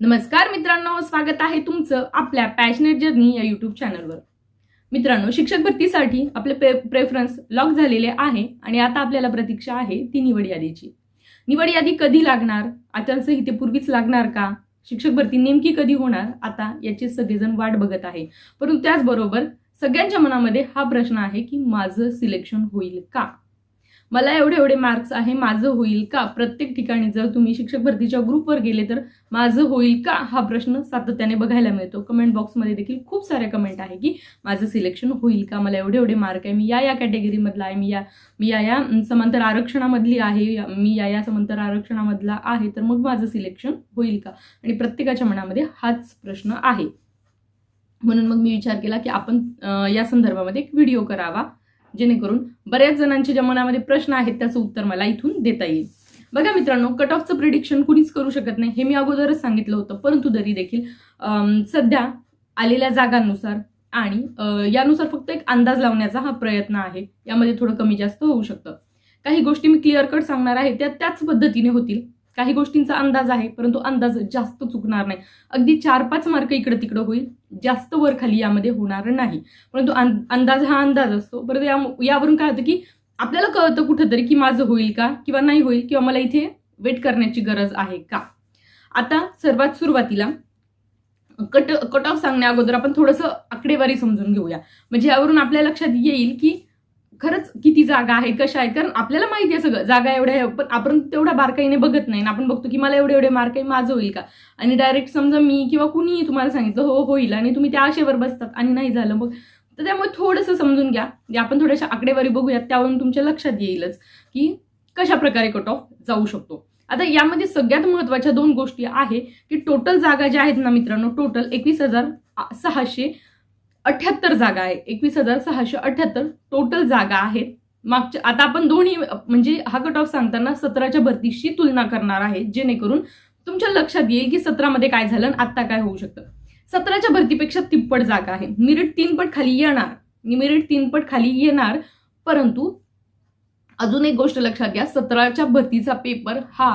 नमस्कार मित्रांनो स्वागत आहे तुमचं आपल्या पॅशनेट जर्नी या युट्यूब चॅनलवर मित्रांनो शिक्षक भरतीसाठी आपले प्रे प्रेफरन्स लॉक झालेले आहे आणि आता आपल्याला प्रतीक्षा आहे ती निवड यादीची. निवड यादी कधी लागणार? आचारसंहितेपूर्वीच लागणार का? शिक्षक भरती नेमकी कधी होणार? आता याचे सगळेजण वाट बघत आहे. परंतु त्याचबरोबर सगळ्यांच्या मनामध्ये हा प्रश्न आहे की माझं सिलेक्शन होईल का? मला एवढे एवढे मार्क्स आहे माझं होईल का? प्रत्येक ठिकाणी जर तुम्ही शिक्षक भरतीच्या ग्रुपवर गेले तर माझं होईल का? हा प्रश्न सातत्याने बघायला मिळतो. कमेंट बॉक्समध्ये देखील खूप सारे कमेंट आहे की माझं सिलेक्शन होईल का? मला एवढे एवढे मार्क आहे. मी या या कॅटेगरीमधला आहे. मी या मी या या समांतर आरक्षणामधली आहे. मी या या समांतर आरक्षणामधला आहे. तर मग माझं सिलेक्शन होईल का? आणि प्रत्येकाच्या मनामध्ये हाच प्रश्न आहे. म्हणून मग मी विचार केला की आपण या संदर्भामध्ये एक व्हिडिओ करावा. जेणेकरून बऱ्याच जणांच्या ज्या मनामध्ये प्रश्न आहेत त्याचं उत्तर मला इथून देता येईल. बघा मित्रांनो कट ऑफचं प्रिडिक्शन कुणीच करू शकत नाही. हे मी अगोदरच सांगितलं होतं परंतु तरी देखील सध्या आलेल्या जागांनुसार आणि यानुसार फक्त एक अंदाज लावण्याचा हा प्रयत्न आहे. यामध्ये थोडं कमी जास्त होऊ शकतं. काही गोष्टी मी क्लिअर कट सांगणार आहे त्या त्याच पद्धतीने होतील. काही गोष्टींचा अंदाज आहे परंतु अंदाज जास्त चुकणार नाही. अगदी चार पाच मार्क इकडं तिकडं होईल जास्त वर खाली यामध्ये होणार नाही. परंतु अंदाज हा अंदाज असतो. परंतु या यावरून काय होतं की आपल्याला कळतं कुठंतरी की माझं होईल का किंवा नाही होईल किंवा मला इथे वेट करण्याची गरज आहे का? आता सर्वात सुरुवातीला कट कट ऑफ सांगण्या अगोदर आपण थोडंसं आकडेवारी समजून घेऊया. म्हणजे यावरून आपल्या लक्षात येईल की खरंच किती जागा आहे कशा आहेत? कारण आपल्याला माहिती आहे सगळं. जागा एवढ्या आहे पण आपण तेवढ्या बारकाईने बघत नाही. ना आपण बघतो की मला एवढे एवढे मार्क आहे माझं होईल का? आणि डायरेक्ट समजा मी किंवा कुणीही तुम्हाला सांगितलं हो होईल. आणि तुम्ही त्या आशेवर बसतात आणि नाही झालं मग. तर त्यामुळे थोडंसं समजून घ्या. आपण थोड्याशा आकडेवारी बघूयात. त्यावरून तुमच्या लक्षात येईलच की कशा प्रकारे कट ऑफ जाऊ शकतो. आता यामध्ये सगळ्यात महत्त्वाच्या दोन गोष्टी आहे की टोटल जागा ज्या आहेत ना मित्रांनो टोटल एकवीस हजार सहाशे अठ्याहत्तर जागा आहे. एकवीस हजार सहाशे अठ्याहत्तर टोटल जागा आहेत. मागच्या आता आपण दोन्ही म्हणजे हा कट ऑफ सांगताना सतराच्या भरतीशी तुलना करणार आहे. जेणेकरून तुमच्या लक्षात येईल की सतरामध्ये काय झालं आणि आत्ता काय होऊ शकतं. सतराच्या भरतीपेक्षा तिप्पट जागा आहे. मिरिट तीनपट खाली येणार. मिरिट तीनपट खाली येणार. परंतु अजून एक गोष्ट लक्षात घ्या. सतराच्या भरतीचा पेपर हा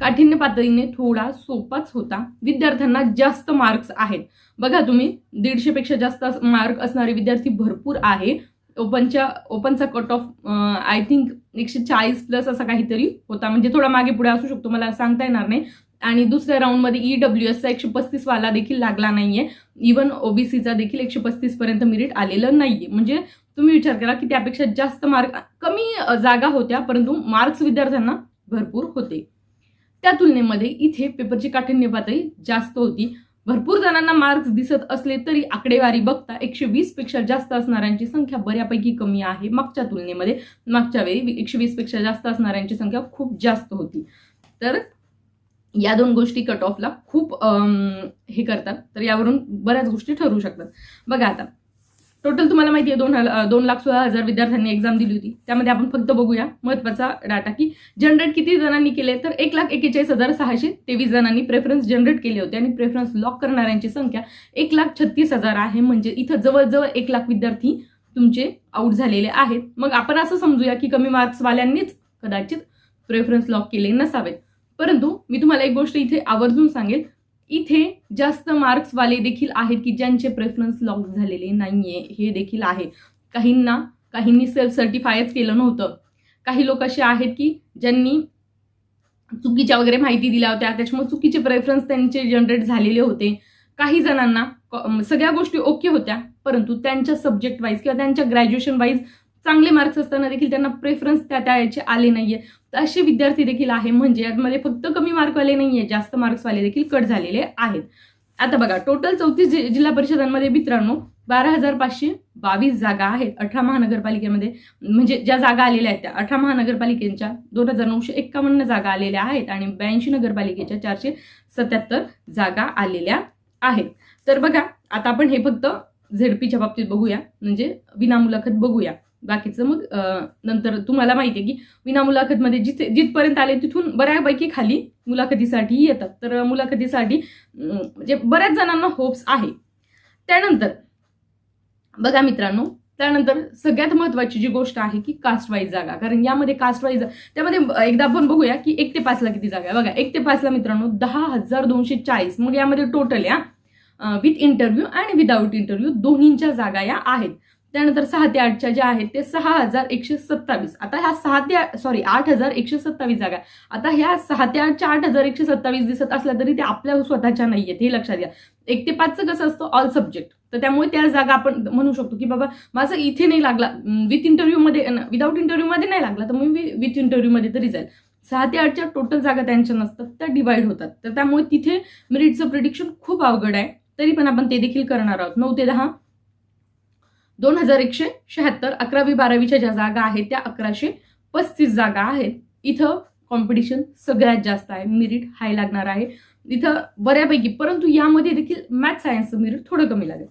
काठिण्य पातळीने थोडा सोपाच होता. विद्यार्थ्यांना जास्त मार्क्स आहेत. बघा तुम्ही दीडशेपेक्षा जास्त मार्क असणारे विद्यार्थी भरपूर आहे. ओपनच्या ओपनचा कट ऑफ आय थिंक एकशे चाळीस प्लस असा काहीतरी होता. म्हणजे थोडा मागे पुढे असू शकतो मला सांगता येणार नाही. आणि दुसऱ्या राऊंडमध्ये ई डब्ल्यू एसचा एकशे पस्तीसवाला देखील लागला नाहीये. इवन ओबीसीचा देखील एकशे पस्तीसपर्यंत मिरिट आलेलं आलेलं नाहीये. म्हणजे तुम्ही विचार करा की त्यापेक्षा जास्त मार्क कमी जागा होत्या परंतु मार्क्स विद्यार्थ्यांना भरपूर होते. त्या तुलनेमध्ये इथे पेपरची काठिण्य पातळी जास्त होती. भरपूर जणांना मार्क्स दिसत असले तरी आकडेवारी बघता एकशे वीसपेक्षा जास्त असणाऱ्यांची संख्या बऱ्यापैकी कमी आहे. मागच्या तुलनेमध्ये मागच्या वेळी एकशे वीसपेक्षा जास्त असणाऱ्यांची संख्या खूप जास्त होती. तर या दोन गोष्टी कट ऑफला खूप हे करतात. तर यावरून बऱ्याच गोष्टी ठरू शकतात. बघा आता टोटल तुम्हाला माहिती आहे दोन दोन लाख सोळा हजार विद्यार्थ्यांनी एक्झाम दिली होती. त्यामध्ये आपण फक्त बघूया महत्त्वाचा डाटा की जनरेट किती जणांनी केले तर एक लाख एकेचाळीस हजार सहाशे तेवीस जणांनी प्रेफरन्स जनरेट केले होते आणि प्रेफरन्स लॉक करणाऱ्यांची संख्या एक लाख छत्तीस हजार आहे. म्हणजे इथं जवळजवळ एक लाख विद्यार्थी तुमचे आउट झालेले आहेत. मग आपण असं समजूया की कमी मार्क्सवाल्यांनीच कदाचित प्रेफरन्स लॉक केले नसावेत. परंतु मी तुम्हाला एक गोष्ट इथे आवर्जून सांगेल. इथे जास्त मार्क्सवाले देखील आहेत की ज्यांचे प्रेफरन्स लॉक झालेले नाहीये हे देखील आहे. काहींना काहींनी सेल्फ सर्टिफायच केलं नव्हतं. काही लोक असे आहेत की ज्यांनी चुकीच्या वगैरे माहिती दिल्या होत्या त्याच्यामुळे चुकीचे प्रेफरन्स त्यांचे जनरेट झालेले होते. काही जणांना सगळ्या गोष्टी ओके होत्या परंतु त्यांच्या सब्जेक्ट वाईज किंवा त्यांच्या ग्रॅज्युएशन वाईज चांगले मार्क्स असताना देखील त्यांना प्रेफरन्स त्या त्या याचे आले नाहीये. तर असे विद्यार्थी देखील आहे. म्हणजे यामध्ये फक्त कमी मार्कवाले नाहीये जास्त मार्क्सवाले देखील कट झालेले आहेत. आता बघा टोटल चौतीस जि- जिल्हा परिषदांमध्ये मित्रांनो बारा हजार पाचशे बावीस जागा आहेत अठरा महानगरपालिकेमध्ये. म्हणजे ज्या जागा आलेल्या आहेत त्या अठरा महानगरपालिकेच्या दोन हजार नऊशे एक्कावन्न जागा आलेल्या आहेत आणि ब्याऐंशी नगरपालिकेच्या चारशे सत्याहत्तर जागा आलेल्या आहेत. तर बघा आता आपण हे फक्त झेडपीच्या बाबतीत बघूया. म्हणजे विनामुलाखत बघूया. बाकीचं मग नंतर तुम्हाला माहिती आहे की विना मुलाखतमध्ये जिथे जिथपर्यंत आले तिथून बऱ्यापैकी खाली मुलाखतीसाठी येतात. तर मुलाखतीसाठी म्हणजे बऱ्याच जणांना होप्स आहे. त्यानंतर बघा मित्रांनो त्यानंतर सगळ्यात महत्वाची जी गोष्ट आहे की कास्ट वाईज जागा. कारण यामध्ये कास्ट वाईज त्यामध्ये एकदा आपण बघूया की एक ते पाचला किती जागा आहे. बघा एक ते पाचला मित्रांनो दहा हजार दोनशे चाळीस. मग यामध्ये टोटल या विथ इंटरव्ह्यू आणि विदाऊट इंटरव्ह्यू दोन्हींच्या जागा या आहेत. त्यानंतर सहा ते आठच्या ज्या आहेत ते सहा हजार एकशे सत्तावीस. आता ह्या सहा ते सॉरी आठ हजार एकशे सत्तावीस जागा आता ह्या सहा ते आठच्या आठ हजार एकशे सत्तावीस दिसत असल्या तरी ते आपल्या स्वतःच्या नाही आहेत हे लक्षात घ्या. एक ते पाचचं कसं असतं ऑल सब्जेक्ट तर त्यामुळे त्या जागा आपण म्हणू शकतो की बाबा माझं इथे नाही लागला विथ इंटरव्ह्यूमध्ये विदाऊट इंटरव्ह्यूमध्ये नाही लागला तर मग विथ इंटरव्ह्यूमध्ये तरी जाईल. सहा ते आठच्या टोटल जागा त्यांच्या नसतात त्या डिवाइड होतात. तर त्यामुळे तिथे मेरिटचं प्रिडिक्शन खूप अवघड आहे. तरी पण आपण ते देखील करणार आहोत. नऊ ते दहा. दोन हजार एकशे शहात्तर अकरावी बारावीच्या ज्या जागा आहेत त्या अकराशे पस्तीस जागा आहेत. इथं कॉम्पिटिशन सगळ्यात जास्त आहे. मिरिट हाय लागणार आहे. इथं बऱ्यापैकी परंतु यामध्ये देखील मॅथ सायन्सचं मिरिट थोडं कमी लागेल.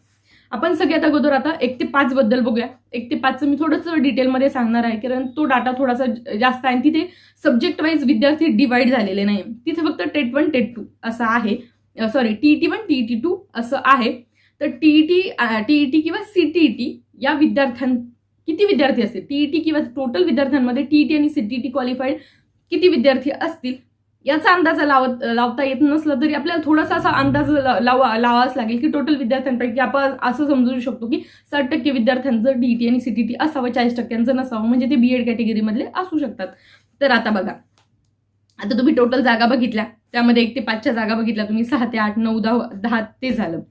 आपण सगळ्यात अगोदर आता एक ते पाच बद्दल बघूया. एक ते पाचचं मी थोडंसं डिटेलमध्ये सांगणार आहे कारण तो डाटा थोडासा जास्त आहे आणि तिथे सब्जेक्ट वाईज विद्यार्थी डिवाइड झालेले नाही तिथे फक्त टेट वन टेट टू असं आहे. Sorry T T one T T two असं आहे. तर टीईटी टीईटी किंवा सीटीईटी या विद्यार्थ्यां किती विद्यार्थी असतील? टीईटी किंवा टोटल विद्यार्थ्यांमध्ये टीईटी आणि सीटीईटी क्वालिफाईड किती विद्यार्थी असतील? याचा अंदाज लावत लावता येत नसला तरी आपल्याला थोडासा असा अंदाज लावा लावावाच लागेल की टोटल विद्यार्थ्यांपैकी आपण असं समजू शकतो की साठ टक्के विद्यार्थ्यांचं डीईटी आणि सीटीटी असावं चाळीस टक्क्यांचं नसावं म्हणजे ते बीएड कॅटेगरीमधले असू शकतात. तर आता बघा. आता तुम्ही टोटल जागा बघितल्या. त्यामध्ये एक ते पाचच्या जागा बघितल्या. तुम्ही सहा ते आठ नऊ दहा दहा ते झालं.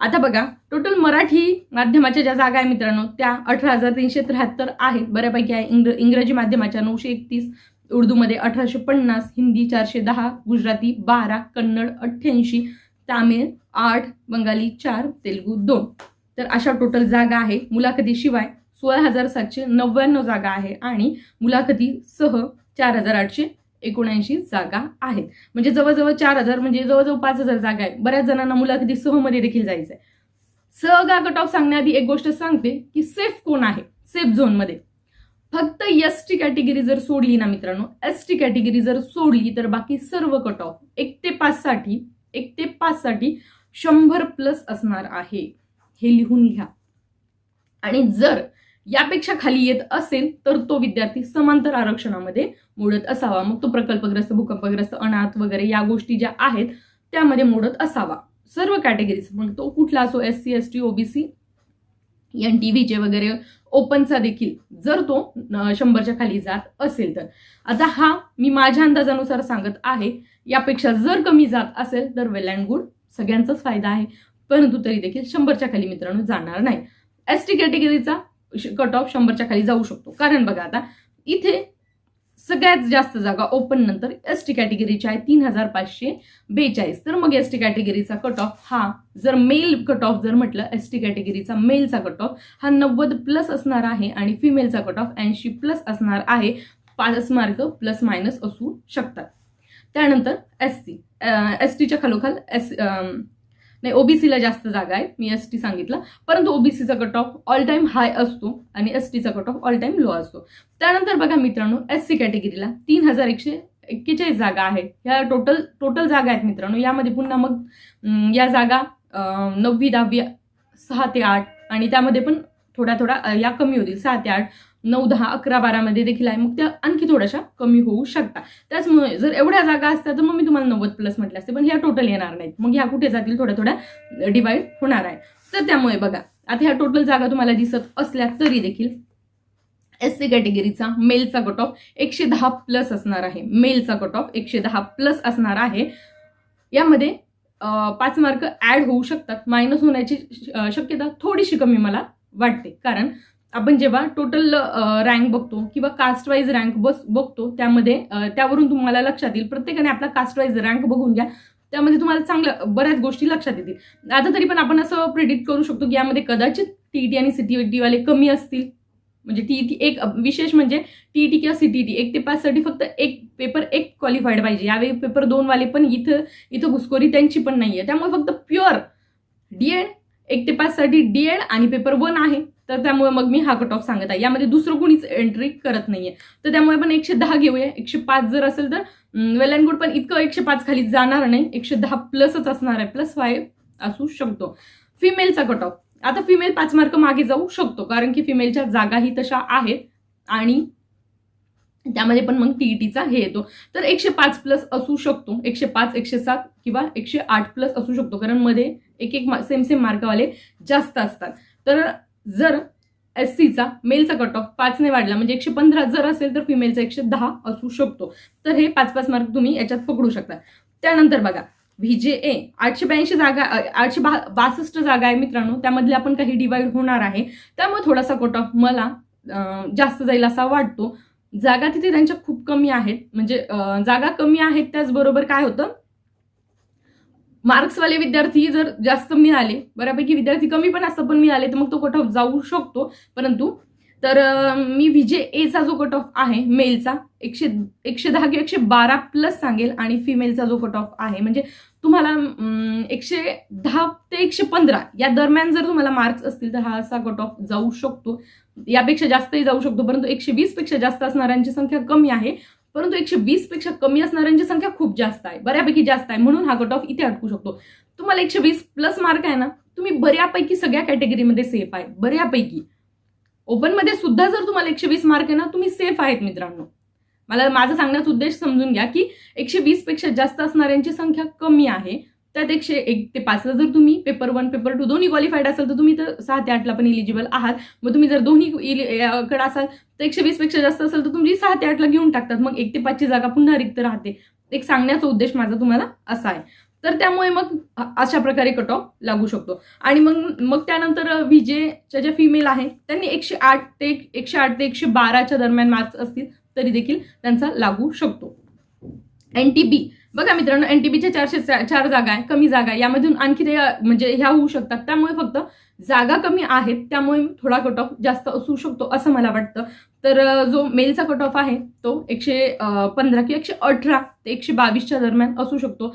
आता बघा टोटल मराठी माध्यमाच्या ज्या जागा आहे मित्रांनो त्या अठरा हजार तीनशे त्र्याहत्तर आहेत. बऱ्यापैकी आहे. इंग्र इंग्रजी माध्यमाच्या नऊशे एकतीस उर्दूमध्ये अठराशे पन्नास हिंदी चारशे दहा गुजराती बारा कन्नड अठ्ठ्याऐंशी तामिळ आठ बंगाली चार तेलुगू दोन. तर अशा टोटल जागा आहे मुलाखतीशिवाय सोळा हजार सातशे नव्याण्णव जागा आहे आणि मुलाखतीसह चार हजार आठशे एकोणऐंशी जागा आहेत. म्हणजे जवळजवळ चार हजार म्हणजे जवळजवळ पाच हजार जागा आहेत. बऱ्याच जणांना मुलाखती सहमध्ये देखील जायचं आहे सहगा कट ऑफ सांगण्याआधी एक गोष्ट सांगते की सेफ कोण आहे? सेफ झोनमध्ये फक्त एस टी कॅटेगरी जर सोडली ना मित्रांनो एस टी कॅटेगरी जर सोडली तर बाकी सर्व कट ऑफ एक ते पाच साठी एक ते पाच साठी शंभर प्लस असणार आहे. हे लिहून घ्या. आणि जर यापेक्षा खाली येत असेल तर तो विद्यार्थी समांतर आरक्षणामध्ये मोडत असावा. मग तो प्रकल्पग्रस्त भूकंपग्रस्त अनाथ वगैरे या गोष्टी ज्या आहेत त्यामध्ये मोडत असावा. सर्व कॅटेगरीज मग तो कुठला असो S C S T OBC N T व्हीचे वगैरे ओपनचा देखील जर तो शंभरच्या खाली जात असेल तर. आता हा मी माझ्या अंदाजानुसार सांगत आहे. यापेक्षा जर कमी जात असेल तर वेल अँड गुड सगळ्यांचाच फायदा आहे. परंतु तरी देखील शंभरच्या खाली मित्रांनो जाणार नाही. एस टी कॅटेगरीचा कट ऑफ शंभरच्या खाली जाऊ शकतो. कारण बघा आता इथे सगळ्यात जास्त जागा ओपन नंतर एस टी कॅटेगरीच्या आहे तीन हजार पाचशे बेचाळीस. तर मग एस टी कॅटेगरीचा कट ऑफ हा जर मेल कट ऑफ जर म्हटलं एस टी कॅटेगरीचा मेलचा कट ऑफ हा नव्वद प्लस असणार आहे आणि फिमेलचा कट ऑफ ऐंशी प्लस असणार आहे. पाच मार्क प्लस मायनस असू शकतात. त्यानंतर एस सी एस टीच्या खालोखाल एस नाही ओबीसीला जास्त जागा आहे मी एस टी सांगितलं. परंतु ओबीसीचा cut off all time high असतो आणि एस टीचा cut off all time low असतो. त्यानंतर बघा मित्रांनो एस सी कॅटेगरीला तीन हजार एकशे एक्केचाळीस जागा आहे. ह्या टोटल टोटल जागा आहेत मित्रांनो. यामध्ये पुन्हा मग या जागा नववी दहावी सहा ते आठ आणि त्यामध्ये पण थोड्या थोड्या या कमी होतील सहा ते आठ. नऊ दहा अकरा बारामध्ये देखील आहे. मग त्या आणखी थोड्याशा कमी होऊ शकतात. त्याचमुळे जर एवढ्या जागा असत्या तर मग मी तुम्हाला नव्वद प्लस म्हटले असते. पण ह्या टोटल येणार नाहीत. मग ह्या कुठे जातील? थोड्या थोड्या डिवाईड होणार आहे. तर त्यामुळे बघा आता ह्या टोटल जागा तुम्हाला दिसत असल्या तरी देखील एस सी कॅटेगरीचा मेलचा कट ऑफ एकशे दहा प्लस असणार आहे. मेलचा कट ऑफ एकशे दहा प्लस असणार आहे. यामध्ये पाच मार्क ऍड होऊ शकतात. मायनस होण्याची शक्यता थोडीशी कमी मला वाटते. कारण आपण जेव्हा टोटल रँक बघतो किंवा कास्ट वाईज रँक बस बघतो त्यामध्ये त्यावरून तुम्हाला लक्षात येईल. प्रत्येकाने आपला कास्ट वाईज रँक बघून घ्या. त्यामध्ये तुम्हाला चांगलं बऱ्याच गोष्टी लक्षात येतील. आता तरी पण आपण असं प्रिडिक्ट करू शकतो की यामध्ये कदाचित टीईटी आणि सीटीईटी वाले कमी असतील. म्हणजे टीईटी एक विशेष म्हणजे टीईटी किंवा सीटीटी एक ते पाचसाठी फक्त एक पेपर एक क्वालिफाईड पाहिजे. यावेळी पेपर दोन वाले पण इथं इथं घुसखोरी त्यांची पण नाही आहे त्यामुळे फक्त प्युअर डीएड एक ते पाचसाठी डी डीएड आणि पेपर वन आहे. तर त्यामुळे मग मी हा कट ऑफ सांगत आहे. यामध्ये दुसरं कोणीच एंट्री करत नाहीये. तर त्यामुळे आपण एकशे दहा घेऊया. एकशे पाच जर असेल तर वेल अँड गुड पण इतकं एकशे पाच खाली जाणार नाही. एकशे दहा प्लसच असणार आहे. प्लस फाय असू शकतो. फिमेलचा कट ऑफ आता फिमेल पाच मार्क मागे जाऊ शकतो. कारण की फिमेलच्या जागाही तशा आहेत. आणि त्यामध्ये पण मग टीईटीचा हे येतो. तर एकशे पाच प्लस असू शकतो. एकशे पाच एकशे सात किंवा एकशे आठ प्लस असू शकतो. कारण मध्ये एक एक सेम सेम मार्कवाले जास्त असतात. तर जर एस सीचा मेलचा कट ऑफ पाचने वाढला म्हणजे एकशे पंधरा जर असेल तर फिमेलचा एकशे दहा असू शकतो. तर हे पाच पाच मार्क तुम्ही याच्यात पकडू शकता. त्यानंतर बघा व्हीजे ए आठशे ब्याऐंशी जागा आठशे बा बासष्ट जागा आहे मित्रांनो. त्यामधले आपण काही डिवाईड होणार आहे. त्यामुळे थोडासा कट ऑफ मला जास्त जाईल असा वाटतो. जागा तिथे त्यांच्या खूप कमी आहेत. म्हणजे जागा कमी आहेत त्याचबरोबर काय होतं? मार्क्सवाले विद्यार्थी जर जास्त मिळाले बऱ्यापैकी विद्यार्थी कमी पण असतात पण मिळाले तर मग तो कट ऑफ जाऊ शकतो. परंतु तर मी व्हीजे एचा जो कट ऑफ आहे मेलचा एकशे एकशे दहा किंवा एकशे बारा प्लस सांगेल आणि फिमेलचा जो कट ऑफ आहे. म्हणजे तुम्हाला एकशे दहा ते एकशे पंधरा या दरम्यान जर तुम्हाला मार्क्स असतील तर हा असा कट ऑफ जाऊ शकतो. यापेक्षा जास्तही जाऊ शकतो परंतु एकशे वीसपेक्षा जास्त असणाऱ्यांची संख्या कमी आहे. परंतु एकशे वीसपेक्षा कमी असणाऱ्यांची संख्या खूप जास्त आहे बऱ्यापैकी जास्त आहे. म्हणून हा कट ऑफ इथे अटकू शकतो. तुम्हाला एकशे वीस प्लस मार्क आहे ना तुम्ही बऱ्यापैकी सगळ्या कॅटेगरीमध्ये सेफ आहे बऱ्यापैकी. ओपनमध्ये सुद्धा जर तुम्हाला एकशे वीस मार्क आहे ना तुम्ही सेफ आहेत मित्रांनो. मला माझा सांगण्याचा उद्देश समजून घ्या की एकशे वीसपेक्षा जास्त असणाऱ्यांची संख्या कमी आहे. त्यात एकशे एक ते पाचला जर तुम्ही पेपर वन पेपर टू दोन्ही क्वालिफाईड असाल तर तुम्ही तर सहा ते आठला पण इलिजिबल आहात. मग तुम्ही जर दोन्ही इल- कडे असाल तर एकशे वीसपेक्षा जास्त असेल तर तुम्ही सहा ते आठला घेऊन टाकतात. मग एक ते पाचची जागा पुन्हा रिक्त राहते. एक सांगण्याचा उद्देश माझा तुम्हाला असा आहे. तर त्यामुळे मग अशा प्रकारे कट ऑफ लागू शकतो. आणि मग मग त्यानंतर विजेच्या ज्या फिमेल आहेत त्यांनी एकशे आठ ते एकशे आठ ते एकशे बाराच्या दरम्यान मार्क्स असतील तरी देखील त्यांचा लागू शकतो. एन टी बी बघा मित्रांनो एन टी बीच्या चारशे चार जागा आहे कमी जागा आहे. यामधून आणखी ते म्हणजे ह्या होऊ शकतात. त्यामुळे फक्त जागा कमी आहेत त्यामुळे थोडा कट ऑफ जास्त असू शकतो असं मला वाटतं. तर जो मेलचा कट ऑफ आहे तो एकशे पंधरा किंवा एकशे अठरा ते एकशे बावीसच्या दरम्यान असू शकतो.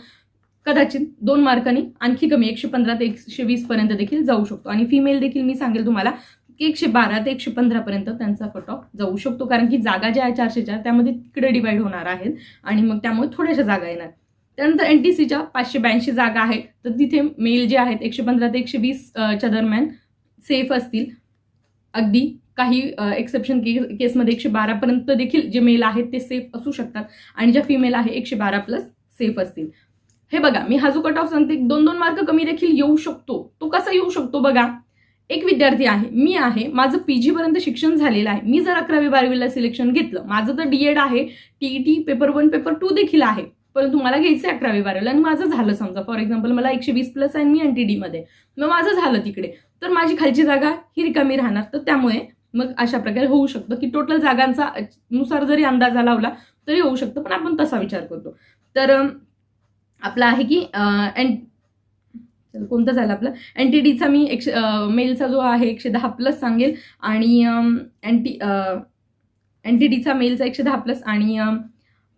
कदाचित दोन मार्कांनी आणखी कमी एकशे पंधरा ते एकशे वीस पर्यंत देखील जाऊ शकतो. आणि फिमेल देखील मी सांगेल तुम्हाला की एकशे बारा ते एकशे पंधरापर्यंत त्यांचा कट ऑफ जाऊ शकतो. कारण की जागा ज्या आहे चारशे चार त्यामध्ये तिकडे डिवाईड होणार आहेत. आणि मग त्यामुळे थोड्याशा जागा येणार. त्यानंतर एन टी सीच्या पाचशे ब्याऐंशी जागा आहेत. तर तिथे मेल जे आहेत एकशे पंधरा ते एकशे वीस च्या दरम्यान सेफ असतील. अगदी काही एक्सेप्शन के केसमध्ये एकशे बारापर्यंत देखील जे मेल आहेत ते सेफ असू शकतात. आणि ज्या फिमेल आहे एकशे बारा प्लस सेफ असतील. हे बघा मी हा जो कट ऑफ सांगते दोन दोन मार्क कमी देखील येऊ शकतो. तो कसा येऊ शकतो बघा. एक विद्यार्थी आहे मी आहे माझं पी जीपर्यंत शिक्षण झालेलं आहे. मी जर अकरावी बारावीला सिलेक्शन घेतलं माझं तर डी एड आहे T T paper one paper two देखील आहे. परंतु मला घ्यायचं आहे अकरावी बारावीला आणि माझं झालं समजा. फॉर एक्झाम्पल मला एकशे वीस प्लस आहे मी एन टी डीमध्ये मग माझं झालं तिकडे. तर माझी खालची जागा ही रिकामी राहणार. तर त्यामुळे मग अशा प्रकारे होऊ शकतं की टोटल जागांचा नुसार जरी अंदाजा लावला तरी होऊ शकतं. पण आपण तसा विचार करतो. तर आपला आहे की एन कोणतं झालं आपलं? एन टी डीचा मी एकशे मेलचा जो आहे एकशे दहा प्लस सांगेल. आणि एन टी एन टी डीचा मेलचा एकशे दहा प्लस आणि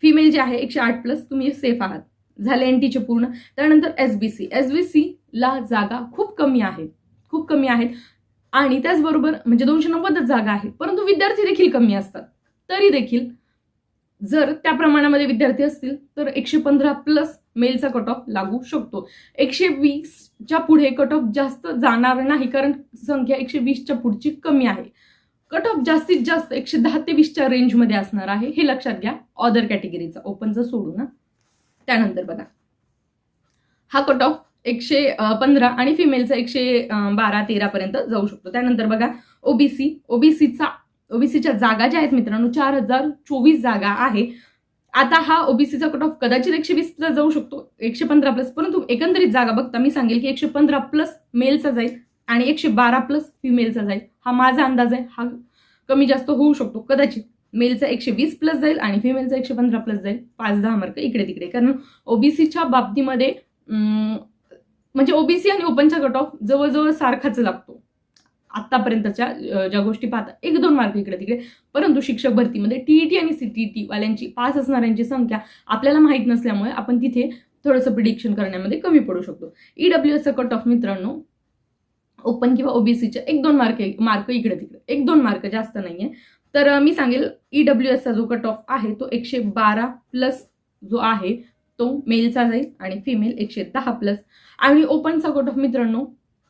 फिमेल जे आहे एकशे आठ प्लस तुम्ही सेफ आहात. झाले एन टीचे पूर्ण. त्यानंतर S B C S B सीला जागा खूप कमी आहेत. खूप कमी आहेत. आणि त्याचबरोबर म्हणजे दोनशे नव्वदच जागा आहेत. परंतु विद्यार्थी देखील कमी असतात. तरी देखील जर त्या प्रमाणामध्ये विद्यार्थी असतील तर एकशे पंधरा प्लस मेलचा कट ऑफ लागू शकतो. एकशे वीसच्या पुढे कट ऑफ जास्त जाणार नाही कारण संख्या एकशे वीसच्या पुढची कमी आहे. कट ऑफ जास्तीत जास्त एकशे दहा ते वीसच्या रेंजमध्ये असणार आहे. हे लक्षात घ्या. ऑदर कॅटेगरीचा ओपनचं सोडू ना. त्यानंतर बघा. हा कट ऑफ एकशे पंधरा आणि फिमेलचा एकशे बारा तेरा पर्यंत जाऊ शकतो. त्यानंतर बघा. ओबीसी ओबीसीचा ओबीसीच्या जागा ज्या आहेत मित्रांनो चार हजार चोवीस जागा आहे. आता हा ओबीसीचा कट ऑफ कदाचित एकशे वीस प्लस जाऊ शकतो एकशे पंधरा प्लस परंतु एकंदरीत जागा बघता मी सांगेल की एकशे पंधरा प्लस मेलचा जाईल आणि एकशे बारा प्लस फिमेलचा जाईल. हा माझा अंदाज आहे हा कमी जास्त होऊ शकतो. कदाचित मेलचा एकशे वीस प्लस जाईल आणि फिमेलचा एकशे पंधरा प्लस जाईल. पाच दहा मार्क इकडे तिकडे. कारण ओबीसीच्या बाबतीमध्ये म्हणजे ओबीसी आणि ओपनचा कट ऑफ जवळजवळ सारखाच लागतो. आतापर्यंतच्या ज्या गोष्टी पाहता एक दोन मार्क इकडे तिकडे. परंतु शिक्षक भरतीमध्ये टीईटी आणि सीटीटी वाल्यांची पास असणाऱ्यांची संख्या आपल्याला माहीत नसल्यामुळे आपण तिथे थोडंसं प्रिडिक्शन करण्यामध्ये कमी पडू शकतो. ईडब्ल्यू एसचा कट ऑफ मित्रांनो ओपन किंवा ओबीसीच्या एक दोन मार्क मार्क इकडे तिकडे. एक दोन मार्क जास्त नाहीये. तर मी सांगेल ईडब्ल्यू एसचा जो कट ऑफ आहे तो एकशे बारा प्लस जो आहे तो मेलचा जाईल आणि फिमेल एकशे दहा प्लस आणि ओपनचा कट ऑफ मित्रांनो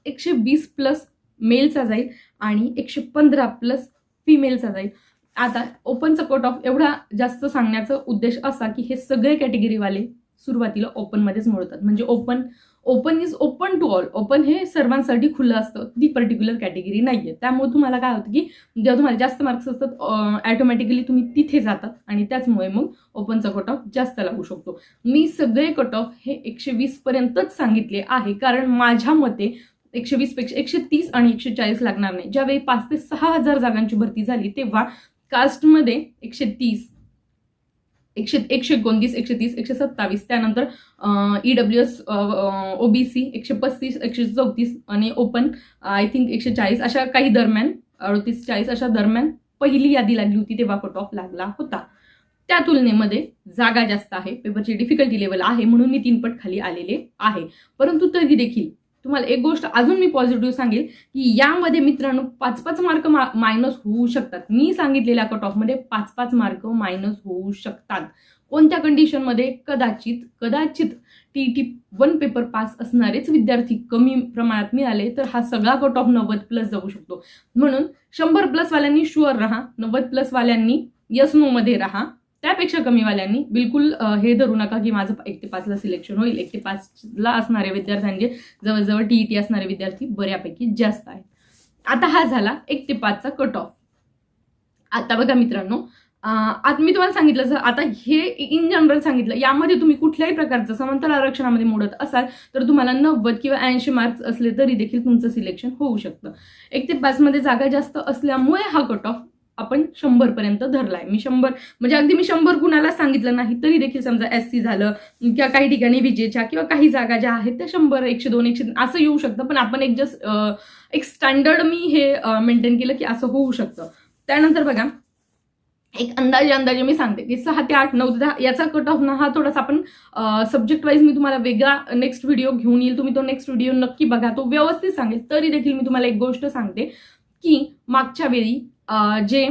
एकशे वीस प्लस मेलचा जाईल आणि एकशे पंधरा प्लस फिमेलचा जाईल. आता ओपनचा कट ऑफ एवढा जास्त सांगण्याचा उद्देश असा की हे सगळे कॅटेगरीवाले सुरुवातीला ओपनमध्येच मिळतात म्हणजे open open is open to all open हे सर्वांसाठी खुलं असतं. ती पर्टिक्युलर कॅटेगरी नाही आहे त्यामुळे तुम्हाला काय होतं की जेव्हा तुम्हाला जास्त मार्क्स असतात ॲटोमॅटिकली तुम्ही तिथे जातात आणि त्याचमुळे मग ओपनचा कट ऑफ जास्त लागू शकतो. मी सगळे कट ऑफ हे एकशे वीसपर्यंतच सांगितले आहे. कारण माझ्या मते एकशे वीसपेक्षा एकशे तीस आणि एकशे चाळीस लागणार नाही. ज्यावेळी पाच ते सहा हजार जागांची भरती झाली तेव्हा कास्टमध्ये एकशे तीस एकशे एकशे एकोणतीस एकशे तीस एकशे सत्तावीस त्यानंतर ई डब्ल्यू एस ओबीसी एकशे पस्तीस एकशे चौतीस आणि ओपन आय थिंक एकशे चाळीस अशा काही दरम्यान अडतीस चाळीस अशा दरम्यान पहिली यादी लागली होती तेव्हा कट ऑफ लागला होता. त्या तुलनेमध्ये जागा जास्त आहे पेपरची डिफिकल्टी लेवल आहे म्हणून मी तीनपट खाली आलेले आहे. परंतु तरी देखील तुम्हाला एक गोष्ट अजून मी पॉझिटिव्ह सांगेल की यामध्ये मित्रांनो पाच पाच मार्क मायनस होऊ शकतात. मी सांगितलेल्या कट ऑफमध्ये पाच पाच मार्क मायनस होऊ शकतात. कोणत्या कंडिशनमध्ये कदाचित कदाचित T T one paper pass असणारेच विद्यार्थी कमी प्रमाणात मिळाले तर हा सगळा कट ऑफ नव्वद प्लस जाऊ शकतो. म्हणून शंभर प्लस वाल्यांनी शुअर राहा नव्वद प्लस वाल्यांनी यस नो मध्ये राहा. त्यापेक्षा कमीवाल्यांनी बिलकुल हे धरू नका की माझं एक ते पाचला सिलेक्शन होईल. एक ते पाचला असणारे विद्यार्थ्यांचे म्हणजे जवळजवळ टी ई टी असणारे विद्यार्थी बऱ्यापैकी जास्त आहेत. आता हा झाला एक ते पाचचा कट ऑफ आता बघा मित्रांनो आता मी तुम्हाला सांगितलं जर आता हे इन जनरल सांगितलं यामध्ये तुम्ही कुठल्याही प्रकारचं समांतर आरक्षणामध्ये मोडत असाल तर तुम्हाला नव्वद किंवा ऐंशी मार्क्स असले तरी देखील तुमचं सिलेक्शन होऊ शकतं. एक ते पाचमध्ये जागा जास्त असल्यामुळे हा कट ऑफ आपण शंभर पर्यंत धरलाय. मी शंभर म्हणजे अगदी मी शंभर कुणाला सांगितलं नाही तरी देखील समजा एस सी झालं किंवा काही ठिकाणी विजेच्या किंवा काही जागा ज्या आहेत त्या शंभर एकशे दोन एकशे असं येऊ शकतं. पण आपण एक जस्ट एक स्टँडर्ड मी हे मेंटेन केलं की असं होऊ शकतं. त्यानंतर बघा एक अंदाजे अंदाजे मी सांगते की सहा ते आठ नऊ दहा याचा कट ऑफ ना हा थोडासा आपण सब्जेक्ट वाईज मी तुम्हाला वेगळा नेक्स्ट व्हिडिओ घेऊन येईल. तुम्ही तो नेक्स्ट व्हिडिओ नक्की बघा तो व्यवस्थित सांगेल. तरी देखील मी तुम्हाला एक गोष्ट सांगते की मागच्या वेळी जे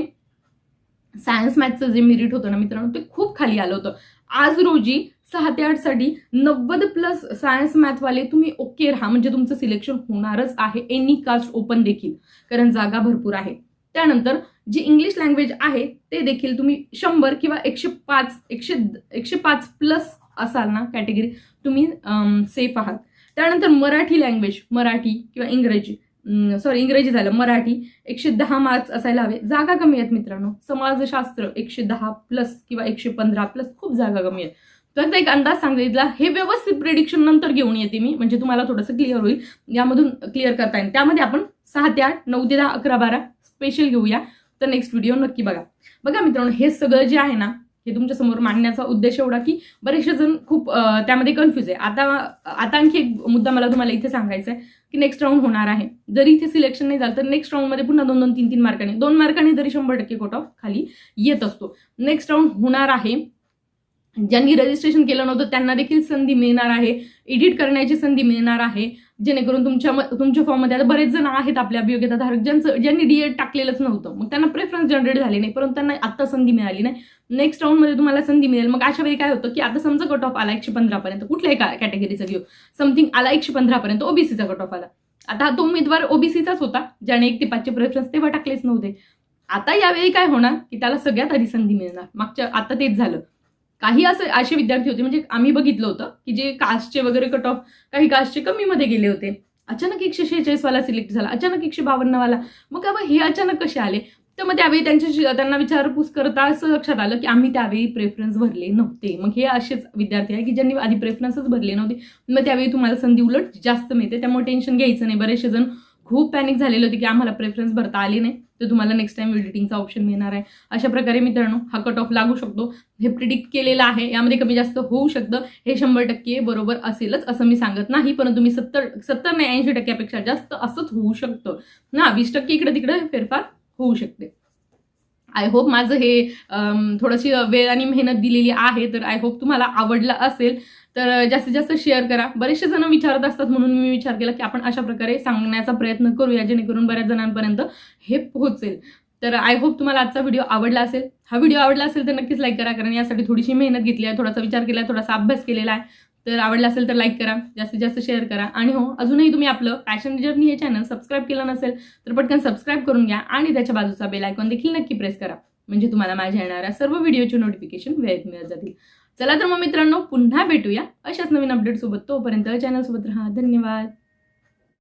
सायन्स मॅथचं जे मेरिट होतं ना मित्रांनो ते खूप खाली आलं होतं. आज रोजी सहा ते आठसाठी नव्वद प्लस सायन्स मॅथवाले तुम्ही ओके राहा. म्हणजे तुमचं सिलेक्शन होणारच आहे. एनी कास्ट ओपन देखील. कारण जागा भरपूर आहे. त्यानंतर जी इंग्लिश लँग्वेज आहे ते देखील तुम्ही शंभर किंवा एकशे पाच एकशे एकशे पाच प्लस असाल ना कॅटेगरी तुम्ही सेफ आहात. त्यानंतर मराठी लँग्वेज मराठी किंवा इंग्रजी. सॉरी इंग्रजी झालं मराठी. एकशे दहा मार्क्स असायला हवे. जागा कमी आहेत मित्रांनो. समाजशास्त्र एकशे दहा प्लस किंवा एकशे पंधरा प्लस खूप जागा कमी आहेत. तर एक अंदाज सांगितला हे व्यवस्थित प्रिडिक्शन नंतर घेऊन येते मी. म्हणजे तुम्हाला थोडंसं क्लिअर होईल. यामधून क्लिअर करता येईल. त्यामध्ये आपण सहा ते आठ नऊ ते दहा अकरा बारा स्पेशल घेऊया. तर नेक्स्ट व्हिडिओ नक्की बघा. बघा मित्रांनो हे सगळं जे आहे ना हे तुमच्यासमोर मांडण्याचा उद्देश एवढा की बरेचसे जण खूप त्यामध्ये कन्फ्युज आहे. आता आता आणखी एक मुद्दा मला तुम्हाला इथे सांगायचा आहे की नेक्स्ट राऊंड होणार आहे. जरी इथे सिलेक्शन नाही झालं तर नेक्स्ट राऊंडमध्ये पुन्हा दोन दोन तीन तीन मार्कांनी दोन मार्कांनी तरी शंभर टक्के कोट ऑफ खाली येत असतो. नेक्स्ट राऊंड होणार आहे. ज्यांनी रजिस्ट्रेशन केलं नव्हतं त्यांना देखील संधी मिळणार आहे. एडिट करण्याची संधी मिळणार आहे. जेणेकरून तुमच्या तुमच्या फॉर्ममध्ये आता बरेच जण आहेत आपल्या अभियोग्यताधारक ज्यांचं ज्यांनी डीएड टाकलेलंच नव्हतं. मग त्यांना प्रेफरन्स जनरेट झाले नाही परंतु त्यांना आता संधी मिळाली नाही. नेक्स्ट राऊंडमध्ये तुम्हाला संधी मिळेल. मग अशा वेळी काय होतं की आता समजा कट ऑफ आला एकशे पंधरापर्यंत कुठल्याही कॅटेगरीचा घेऊ समथिंग आला एकशे पंधरापर्यंत ओबीसीचा कट ऑफ आला. आता तो उमेदवार ओबीसीचाच होता ज्याने एक ते पाचचे प्रेफरन्स तेव्हा टाकलेच नव्हते. आता यावेळी काय होणार की त्याला सगळ्यात आधी संधी मिळणार. मागच्या आता तेच झालं. काही असं असे विद्यार्थी होते म्हणजे आम्ही बघितलं होतं की जे कास्टचे वगैरे कट ऑफ काही कास्टचे कमीमध्ये गेले होते. अचानक एकशे शेहेचाळीसवाला सिलेक्ट झाला अचानक एकशे बावन्नवाला. मग का बा हे अचानक कसे आले? तर मग त्यावेळी त्यांच्याशी त्यांना विचारपूस करता असं लक्षात आलं की आम्ही त्यावेळी प्रेफरन्स भरले नव्हते. मग हे असेच विद्यार्थी आहे की ज्यांनी आधी प्रेफरन्सच भरले नव्हते. मग त्यावेळी तुम्हाला संधी उलट जास्त मिळते त्यामुळे टेन्शन घ्यायचं नाही. बरेचसे जण खूप पॅनिक झालेलं होती की आम्हाला प्रेफरन्स भरता आली नाही. तर तुम्हाला नेक्स्ट टाइम एडिटिंगचा ऑप्शन मिळणार आहे. अशा प्रकारे मित्रांनो हा कट ऑफ लागू शकतो. हे प्रिडिक्ट केलेलं आहे. यामध्ये कमी जास्त होऊ शकतं. हे शंभर टक्के बरोबर असेलच असं मी सांगत नाही. परंतु मी सत्तर सत्तर नाही ऐंशी टक्क्यापेक्षा जास्त असंच होऊ शकतं. ना वीस टक्के इकडे तिकडे फेरफार होऊ शकते. आय होप माझं हे थोडीशी वेळ आणि मेहनत दिलेली आहे. तर आय होप तुम्हाला आवडलं असेल. तर जास्तीत जास्त शेअर करा. बरेचसे जण विचारत असतात म्हणून मी विचार केला की आपण अशा प्रकारे सांगण्याचा प्रयत्न करूया जेणेकरून बऱ्याच जणांपर्यंत हे पोहोचेल. तर आय होप तुम्हाला आजचा व्हिडिओ आवडला असेल. हा व्हिडिओ आवडला असेल तर नक्कीच लाईक करा कारण यासाठी थोडीशी मेहनत घेतली आहे थोडासा विचार केला आहे थोडासा अभ्यास केलेला आहे. तर आवडला असेल तर लाईक करा जास्तीत जास्त शेअर करा. आणि हो अजूनही तुम्ही आपलं पॅशन जर्नी हे चॅनल सबस्क्राईब केलं नसेल तर पटकन सबस्क्राईब करून घ्या आणि त्याच्या बाजूचा बेल आयकॉन देखील नक्की प्रेस करा. म्हणजे तुम्हाला माझ्या येणाऱ्या सर्व व्हिडिओचे नोटिफिकेशन वेळेत मिळत जातील. चला तर मग मित्रांनो पुन्हा भेटूया अशाच नवीन अपडेटसोबत तोपर्यंत चॅनलसोबत राहा. धन्यवाद.